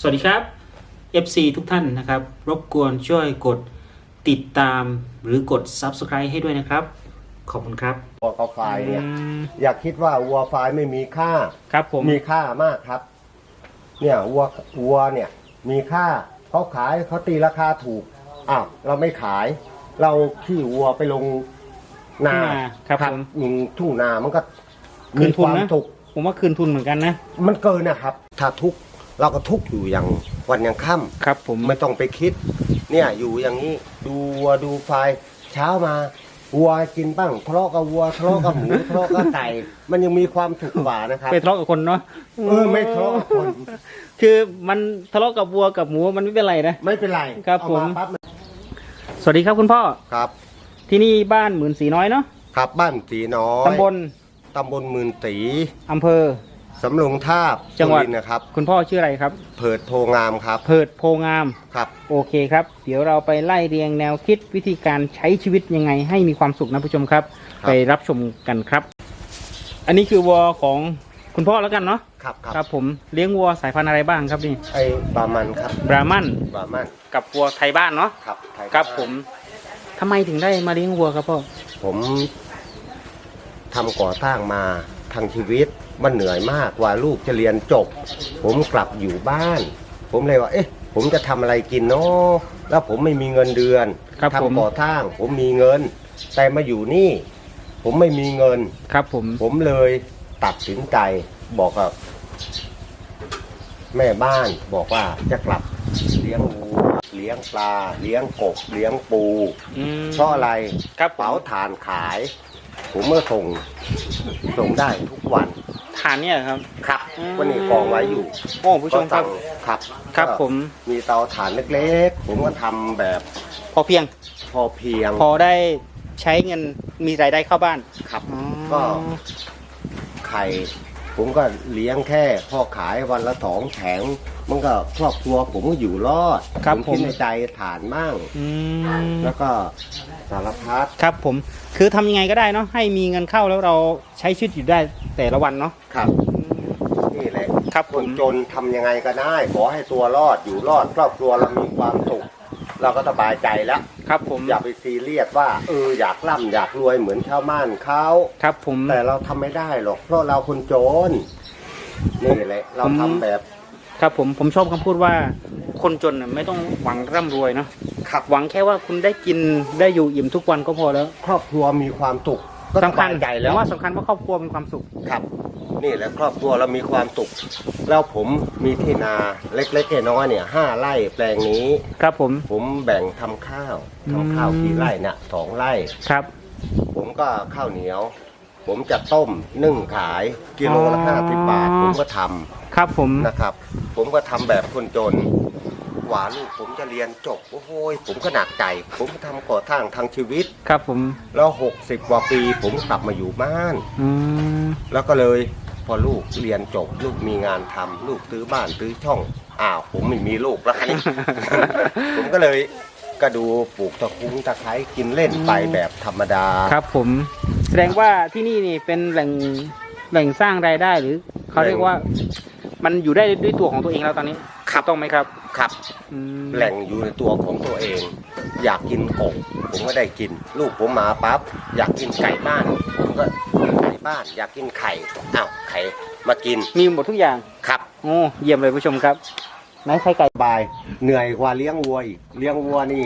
สวัสดีครับ FC ทุกท่านนะครับ รบกวนช่วยกดติดตามหรือกด Subscribe ให้ด้วยนะครับ ขอบคุณครับวัวกับควายเนี่ยอืมอย่าคิดว่าวัวควายไม่มีค่า ครับผมมีค่ามากครับ เนี่ยวัววัวเนี่ยมีค่าเขาขายเขาตีราคาถูกอ้าวเราไม่ขาย เราขี่วัวไปลงนาทุ่งนาครับผมอืมทุ่งนามันก็คืมีนทุคนวามนะถูกผมว่าคืนทุนเหมือนกันนะ มันเกินนะครับ ถ้าทุกข์ เราก็ทุกข์อยู่อย่างวันยังค่ำครับ ผมไม่ต้องไปคิด เนี่ยอยู่อย่างนี้ดูวัวดูควายเช้ามาวัวกินบ้างทะเลาะกับวัวทะเลาะกับหมูทะเลาะกับไก่มันยังมีความสุขกว่านะครับไปทะเลาะกับคนเนาะเออไม่ทะเลาะกับคน คือมันทะเลาะกับวัวกับหมูมันไม่เป็นไรนะไม่เป็นไรครับเอาผมปั๊บนสวัสดีครับคุณพ่อครับ ที่นี่บ้านหมื่นสีน้อยเนาะครับบ้านสีน้อยตำบลตำบลหมื่นตีอำเภอ สำโรงทาบจังหวัด สุรินทร์นะครับ คุณพ่อชื่ออะไรครับ เผิดโพงามครับ เพิดโพงาม ครับ โอเคครับ เดี๋ยวเราไปไล่เรียงแนวคิดวิธีการใช้ชีวิตยังไงให้มีความสุขนะผู้ชมครับไปรับชมกันครับ อันนี้คือวัวของคุณพ่อแล้วกันเนาะครับครับครับผมเลี้ยงวัวสายพันธุ์อะไรบ้างครับนี่ไอ้ปลามันครับบรามันปลามันกับวัวไทยบ้านเนาะครับไทยครับผมทำไมถึงได้มาเลี้ยงวัวครับพ่อผมทำก่อสร้างมาทางชีวิต มันเหนื่อยมากกว่าลูกจะเรียนจบ ผมกลับอยู่บ้าน ผมเลยว่า เอ๊ะ ผมจะทำอะไรกินเนาะแล้วผมไม่มีเงินเดือนครับผม ทำก่อสร้าง ผมมีเงิน แต่มาอยู่นี่ ผมไม่มีเงิน ครับผม ผมเลยตัดสินใจบอกกับ แม่บ้านบอกว่าจะกลับเลี้ยงวัวเลี้ยงปลา เลี้ยงกบ เลี้ยงปูอืมเพราะอะไรครับผเป๋ามฐานขาย ผมเมื่อส่งส่งได้ทุกวัน ฐานเนี่ยครับ ครับอืม วันนี้กองไว้อยู่โอ้ผู้ชมครับ ก็สั่งครับครับก็ผม มีเตาถ่านเล็กๆ ผมก็ทำแบบพอเพียงพอเพียง พอได้ใช้เงินมีรายได้เข้าบ้านครับอ๋อก็ ไข่ ผมก็เลี้ยงแค่พอขายวันละสองแผง มันก็ครอบครัวผมก็อยู่รอดครับผมผม คิดในใจฐานมั่งอืมแล้วก็สารพัดครับผมคือทำยังไงก็ได้เนาะให้มีเงินเข้าแล้วเราใช้ชีวิตอยู่ได้แต่ละวันเนาะครับ นี่แหละครับผคนมจนทำยังไงก็ได้ ขอให้ตัวรอดอยู่รอด ครอบครัวเรามีความสุขเราก็สบายใจแล้วครับผมอย่าไปซีเรียสว่าเอออยากร่ำอยากรวยเหมือนชาวบ้านเขา ครับผม แต่เราทำไม่ได้หรอก เพราะเราคนจนนี่แหละ เราผมทำแบบ ครับผมผมชอบคำพูดว่าคนจนน่ะไม่ต้องหวังร่ำรวยเนาะขับ หวังแค่ว่าคุณได้กินได้อยู่อิ่มทุกวันก็พอแล้วครอบครัวมีความสุขก็สสำคับาญยใจผแล้วมว่าสำคัญว่าครอบครัวมีความสุข ครับ นี่แหละครอบครัวเรามีความสุขแล้วผมมีที่นาเล็กๆน้อยๆเนี่ยห้าไร่แปลงนี้ ครับผม ผมแบ่งทำข้าวอืม ทำข้าวกี่ไร่เนี่ยสองไร่ ครับ ผมก็ข้าวเหนียว ผมจะต้มนึ่งขายกิโลละห้าสิบบาท ผมก็ทำครับผม นะครับ ผมก็ทำแบบคนจน หวานลูกผมจะเรียนจบ โอ้โหยผมก็หนักใจ ผมก็ทำก่อสร้างทางชีวิต ครับผม แล้วหกสิบกว่าปีผมกลับมาอยู่บ้าน อืม แล้วก็เลยพอลูกเรียนจบ ลูกมีงานทำลูกซื้อบ้านซื้อช่องอ้าวผมไม่มีลูกแล้วคันนี้ ผมก็เลยก็ดูปลูกตะคุ้งตะไคร้กินเล่นไปแบบธรรมดา ครับผม แสดงว่าที่นี่นี่เป็นแหล่งแหล่งสร้างรายได้หรือเขาเรียกว่า มันอยู่ได้ด้วยตัวของตัวเองแล้วตอนนี้ครับต้องไหมครับครับอืมแหล่งอยู่ในตัวของตัวเอง อยากกินกบผมก็ได้กิน ลูกผมมาปั๊บอยากกินไก่บ้านผมก็ไก่บ้าน อยากกินไข่อ้าวไข่มากินมีหมดทุกอย่างครับโอ้เยี่ยมเลยผู้ชมครับไหนไข่ไก่ บายเหนื่อยกว่าเลี้ยงวัวอีกเลี้ยงวัวนี่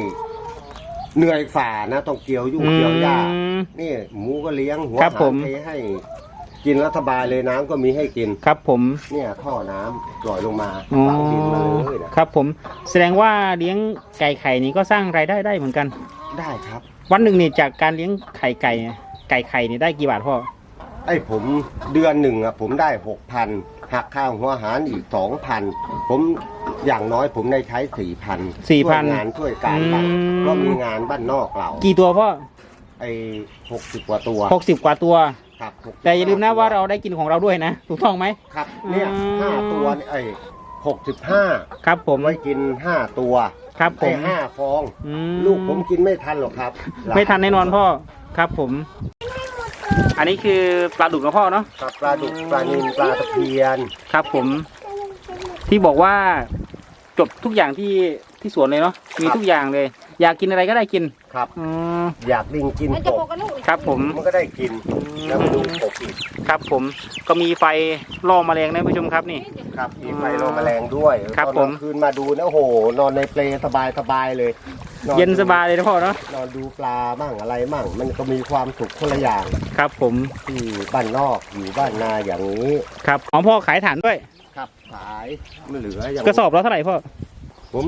เหนื่อยฝ่านะต้องเกี่ยวยุ่งเกี่ยวหญ้าอืม นี่หมูก็เลี้ยงหัวครับหาผมเทให้กินแล้วสบายเลยน้ำก็มีให้กิน ครับผมเนี่ยท่อน้ำปล่อยลงมาอ๋อฝังดินมาเลยนะครับผม แสดงว่าเลี้ยงไก่ไข่นี่ก็สร้างรายได้ได้เหมือนกัน ได้ครับ วันหนึ่งนี่จากการเลี้ยงไข่ไก่เนี่ยไก่ไข่นี่ได้กี่บาทพ่อ ไอ้ผมเดือนหนึ่งอะผมได้หกพันหักค่าหัวอาหารอีกสองพันผม อย่างน้อยผมได้ใช้สี่พัน4,000งานช่วยการบ้างอืมเพราะมีงานบ้านนอกเรากี่ตัวพ่อไอ้หกสิบกว่าตัวหกสิบกว่าตัว ครับ60แต่อย่าลืมนะว่าเราได้กินของเราด้วยนะ ถูกต้องไหม ครับเนี่ยอืม ห้าตัวนี่ไอ้หกสิบห้าครับผม ไว้กินห้าตัวครับผไอ้มห้าฟอง อืลูกผมกินไม่ทันหรอกครับไม่ทันแน่นอนพ่อครับผม อันนี้คือปลาดุกนะพ่อเนาะกับปลาดุกปลานิลปลาตะเพียน ครับผม ที่บอกว่า จบทุกอย่างที่ที่สวนเลยเนาะมีครับทุกอย่างเลย อยากกินอะไรก็ได้กินครับ อืม อยากลิงกินมันกจะบปกกันลูกครับผม มันก็ได้กิน แล้วมาดูกบอีกครับผมก็มีไฟล่อแมลงนะผู้ชมครับนี่ ครับมีไฟโรแมลงด้วยครับตอนผมกลางคืนมาดูนะโอ้โห นอนในเปลสบายสบายๆเลยนอนเย็นสบายเลยนะพ่อเนาะนอนดูปลามั่งอะไรมั่งมันก็มีความสุขคนละอย่างครับผมที่บ้านนอกอยู่บ้านนาอย่างนี้ ครับของพ่อขายฐานด้วย ครับขายไม่เหลืออย่างกระสอบละเท่าไหร่พ่อ ผม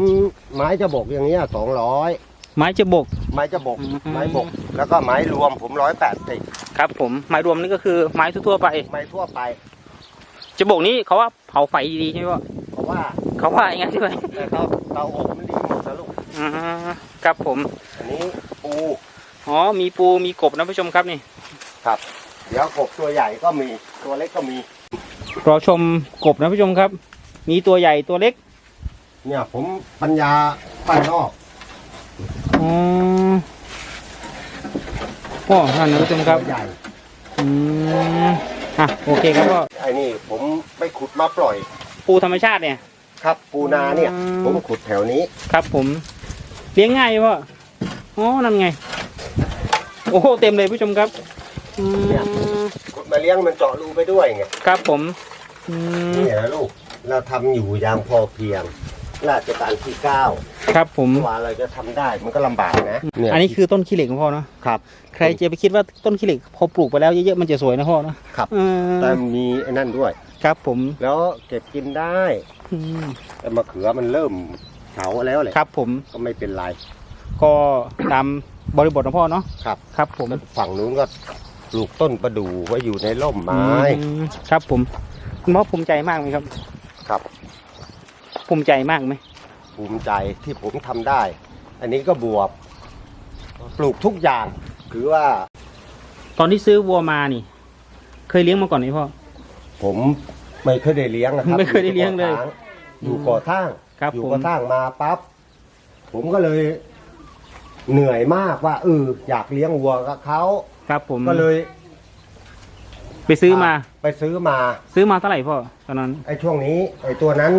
ไม้จะบกอย่างเงี้ยสองร้อยไม้จะบก ไม้จะบก อืม ไม้บก แล้วก็ไม้รวมผมร้อยแปดสิบครับ ผมไม้รวมนี่ก็คือไม้ทั่วๆไป ไม้ทั่วไป จะบกนี้เขาว่าเผาไฟดีๆใช่ไหมพ่อเพราะว่าเขาว่าอย่างนั้นใช่ไหมแต่เตาเตาอบมันดีหมดนะลูกอ่าครับผมอันนี้ปูอ๋อมีปูมีกบนะผู้ชมครับนี่ครับเดี๋ยวกบตัวใหญ่ก็มีตัวเล็กก็มี รอชมกบนะผู้ชมครับ มีตัวใหญ่ตัวเล็ก เนี่ยผมปัญญาบ้านนอกอ๋อโอ้นั่นนะผู้ชมครับตัวใหญ่อืมอะโอเคครับพ่อไอ้นี่ผมไปขุดมาปล่อย ปูธรรมชาติเนี่ย ครับปูนาเนี่ย อืม ผมขุดแถวนี้ ครับผม เลี้ยงง่ายไหมพ่ออ๋อนั่นไง โอ้โหเต็มเลยผู้ชมครับอืมขุด มาเลี้ยงมันเจาะรูไปด้วยไงครับผมอืมนี่นะลูก เราทำอยู่อย่างพอเพียงราชการที่เก้าครับผม กว่าเราจะทำได้มันก็ลำบากนะเนี่ยอันนี้คือต้นขี้เหล็กของพ่อเนาะครับ ใครจะไปคิดว่าต้นขี้เหล็กพอปลูกไปแล้วเยอะๆมันจะสวยนะพ่อเนาะครับ เออแต่มีไอ้นั่นด้วย ครับผมแล้วเก็บกินได้อืมแต่มะเขือมันเริ่มเฉาแล้วแหละครับผมก็ไม่เป็นไรก็ตามบริบทของพ่อเนาะครับ ครับผม ฝั่งนู้นก็ ปลูกต้นประดู่ไว้อยู่ในร่มไม้ อืมครับผม คุณพ่อภูมิใจมากไหมครับ ครับ ภูมิใจมากไหมภูมิใจที่ผมทำได้ อันนี้ก็บวบ ปลูกทุกอย่างคือว่าตอนที่ซื้อวัวมานี่ เคยเลี้ยงมาก่อนไหมพ่อ ผมไม่เคยได้เลี้ยงนะครับไม่เคยได้เลี้ยงเลยอยู่ก่อสร้างครับอยู่ผมก่อสร้างมาปั๊บผมก็เลยเหนื่อยมากว่าเอออยากเลี้ยงวัวกับเขา ครับผมก็เลยไปซื้อมา ไปซื้อมาซื้อมาเท่าไหร่พ่อตอนนั้น ไอ้ช่วงนี้ไอ้ตัวนั้น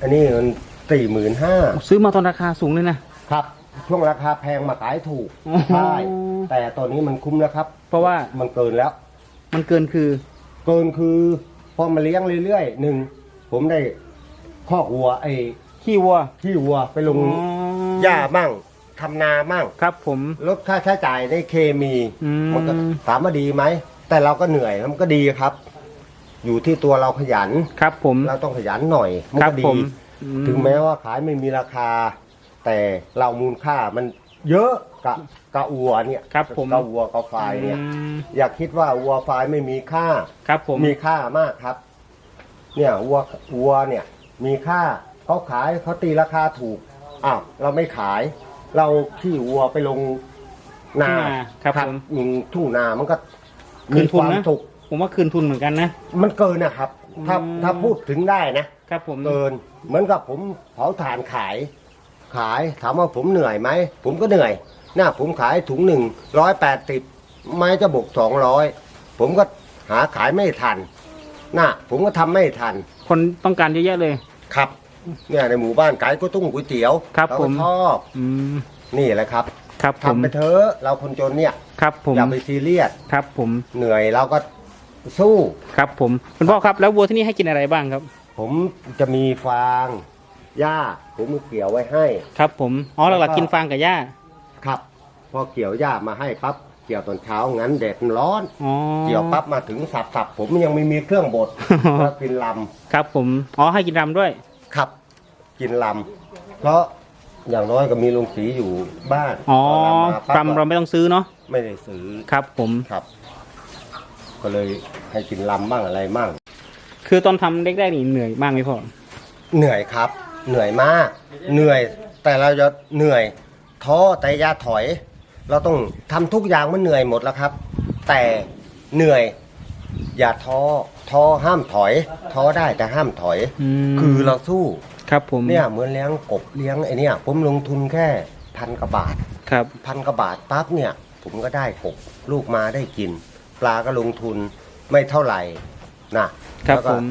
อันนี้มันสี่หมื่นห้าซื้อมาตอนราคาสูงเลยนะครับ ช่วงราคาแพงมาขายถูกอ๋อใช่แต่ตอนนี้มันคุ้มแล้วครับ เพราะว่ามันเกินแล้ว มันเกินคือ เกินคือพอมาเลี้ยงเรื่อยๆหนึ่งผมได้คอกวัวไอ้ขี้วัวที่วัวไปลงอ๋อหญ้ามั่ง ทำนามั่งครับผม ลดค่าใช้จ่ายในเคมีอืมมันก็ถามว่าดีไหม แต่เราก็เหนื่อยแล้วมันก็ดีครับ อยู่ที่ตัวเราขยัน ครับผม เราต้องขยันหน่อยมันครัก็บดี ผมถึงแม้ว่าขายไม่มีราคา แต่เรามูลค่ามันเยอะกะกะวัวเนี่ยครับผม กะวัวกะควายเนี่ย อืมอย่าคิดว่าวัวควายไม่มีค่า ครับผม มีค่ามากครับ เนี่ยวัววัวเนี่ย มีค่าเขาขายเขาตีราคาถูกอ้าวเราไม่ขาย เราขี่วัวไปลงนาทุ่งนาครับผม ยิงทุ่งนามันก็คืมีนทุคนวามนะสุขผมว่าคืนทุนเหมือนกันนะ มันเกินนะครับ ถ้าอืม ถ้าพูดถึงได้นะ ครับผม เกิน เหมือนกับผมเผาถ่านขาย ขายถามว่าผมเหนื่อยไหม ผมก็เหนื่อยน่าผมขายถุงหนึ่งร้อยแปดสิบไม้จะบกสองร้อยผมก็หาขายไม่ทันน่ะผมก็ทำไม่ทัน คนต้องการเยอะแยะเลย ครับ เนี่ยในหมู่บ้านขายก๋วยตุ้งก๋วยเตี๋ยวครับเราผก็มชอบอืมนี่แหละครับครับผมทำไปเถอะเราคนจนเนี่ยครับผมอย่าไปซีเรียสครับผม เหนื่อยเราก็สู้ ครับผมคุณพ่อครับแล้ววัวที่นี่ให้กินอะไรบ้างครับ ผมจะมีฟางหญ้าผมมีเกี่ยวไว้ให้ ครับผมอ๋อแล้วหก็ ลักๆกินฟางกับหญ้าครับ พอเกี่ยวหญ้ามาให้ปั๊บเกี่ยวตอนเช้างั้นแดดมันร้อน อ๋อ เกี่ยวปั๊บมาถึงสับสับผมยังไม่มีเครื่องบด ก็กินลครับผมอ๋อให้กินรำด้วยำ ครับ กินลำเพราะอย่างน้อยก็มีลุงสีอยู่บ้านอ๋อพอลำมาปั๊บรำเราไม่ต้องซื้อเนาะไม่ได้ซื้อครับ ผมครับ ก็เลยให้กินลำบ้างอะไรบ้างคือตอนทำแรกๆนี่เหนื่อยมากไหมพ่อเหนื่อยครับ เหนื่อยมาก เหนื่อย แต่เราจะเหนื่อยท้อแต่อย่าถอย เราต้องทำทุกอย่างมันเหนื่อยหมดแล้วครับ แต่เหนื่อย อย่าท้อท้อห้ามถอย ท้อได้แต่ห้ามถอยอืมคือเราสู้ครับผมเนี่ยเหมือนเลี้ยงกบเลี้ยงไอเนี่ยผมลงทุนแค่พันกว่าบาท ครับ พันกว่าบาทปั๊บเนี่ยผมก็ได้กบลูกมาได้กิน ปลาก็ลงทุนไม่เท่าไหร่นะครับแล้วผก็ม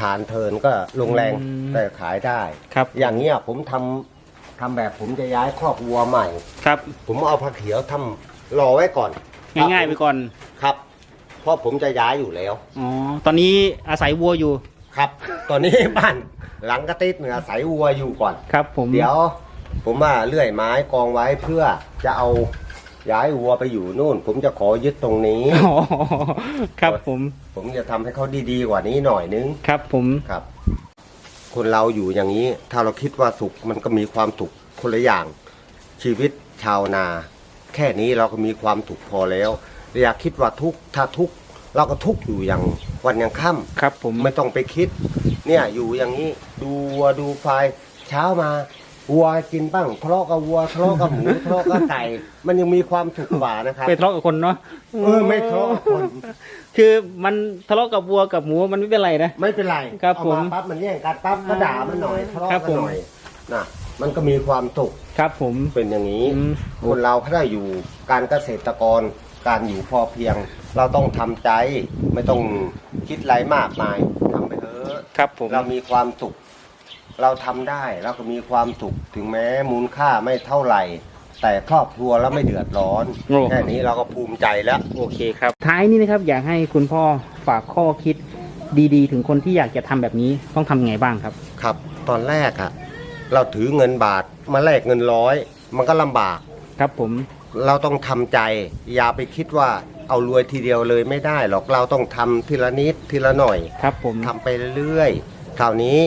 ฐานเทินก็ลงแรงอืม แต่ขายได้ ครับอย่างเงี้ยผมทำทำแบบผมจะย้ายครอบวัวใหม่ ครับผมเอาผักเขียวทำรอไว้ก่อนง่ายๆไปก่อน ครับ เพราะผมจะย้ายอยู่แล้ว อ๋อ ตอนนี้อาศัยวัวอยู่ ครับ ตอนนี้ บ้านหลังกระติดเหนือสายวัวอยู่ก่อน ครับ ผมเดี๋ยว ผมว่าเลื่อยไม้กองไว้เพื่อจะเอาย้ายวัวไปอยู่นู่น ผมจะขอยึดตรงนี้ อ๋อครับผม ผมจะทำให้เขาดีๆกว่านี้หน่อยนึง ครับผม ครับ คนเราอยู่อย่างนี้ ถ้าเราคิดว่าสุขมันก็มีความสุขคนละอย่าง ชีวิตชาวนา แค่นี้เราก็มีความสุขพอแล้ว อยากคิดว่าทุกข์ถ้าทุกข์เราก็ทุกข์อยู่อย่างวันยังค่ำครับผมไม่ต้องไปคิด เนี่ยอยู่อย่างนี้ดูวัวดูไฟเช้ามาวัวกินบ้างทะเลาะกับวัวทะเลาะกับหมูทะเลาะกับไก่มันยังมีความสุขกว่านะครับไปทะเลาะกับคนเนาะเออไม่ทะเลาะกับคน คือมันทะเลาะกับวัวกับหมูมันไม่เป็นไรนะไม่เป็นไรครับเอาผมปั๊บมันแย่งกันปั๊บก็ด่ามันหน่อยทะเลาะครักับนผมหน่อยนะมันก็มีความสุขครับผมเป็นอย่างนี้อืมคนเราถ้าอยู่การเกษตรกร การอยู่พอเพียง เราต้องทำใจไม่ต้องคิดอะไรมากมายทำไปเถอะ ครับผม เรามีความสุข เราทำได้เราก็มีความสุข ถึงแม้มูลค่าไม่เท่าไหร่ แต่ครอบครัวแล้วไม่เดือดร้อน โอ้ แค่นี้เราก็ภูมิใจแล้ว โอเคครับ ท้ายนี้นะครับอยากให้คุณพ่อฝากข้อคิดดีๆ ถึงคนที่อยากจะทำแบบนี้ต้องทำไงบ้างครับ ครับ ตอนแรกอะเราถือเงินบาทมาแลกเงินร้อย มันก็ลำบาก ครับผม เราต้องทำใจ อย่าไปคิดว่าเอารวยทีเดียวเลยไม่ได้หรอกเราต้องทำทีละนิดทีละหน่อยครับผมทำไปเรื่อยๆคราวนี้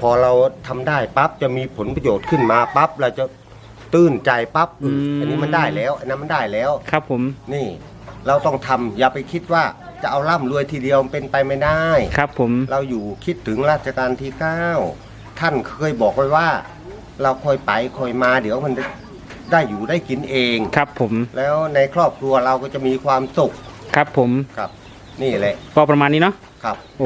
พอเราทำได้ปั๊บจะมีผลประโยชน์ขึ้นมาปั๊บเราจะตื้นใจปั๊บอืมอันนี้มันได้แล้วอันนั้นมันได้แล้ว ครับผมนี่เราต้องทำอย่าไปคิดว่าจะเอาร่ำรวยทีเดียวเป็นไปไม่ได้ ครับผมเราอยู่คิดถึงราชการที่เก้าท่านเคยบอกไว้ว่า เราคอยไปคอยมาเดี๋ยวมัน ได้อยู่ได้กินเอง ครับผมแล้วในครอบครัวเราก็จะมีความสุขครับผม ครับ นี่แหละก็ประมาณนี้เนาะครับ โอ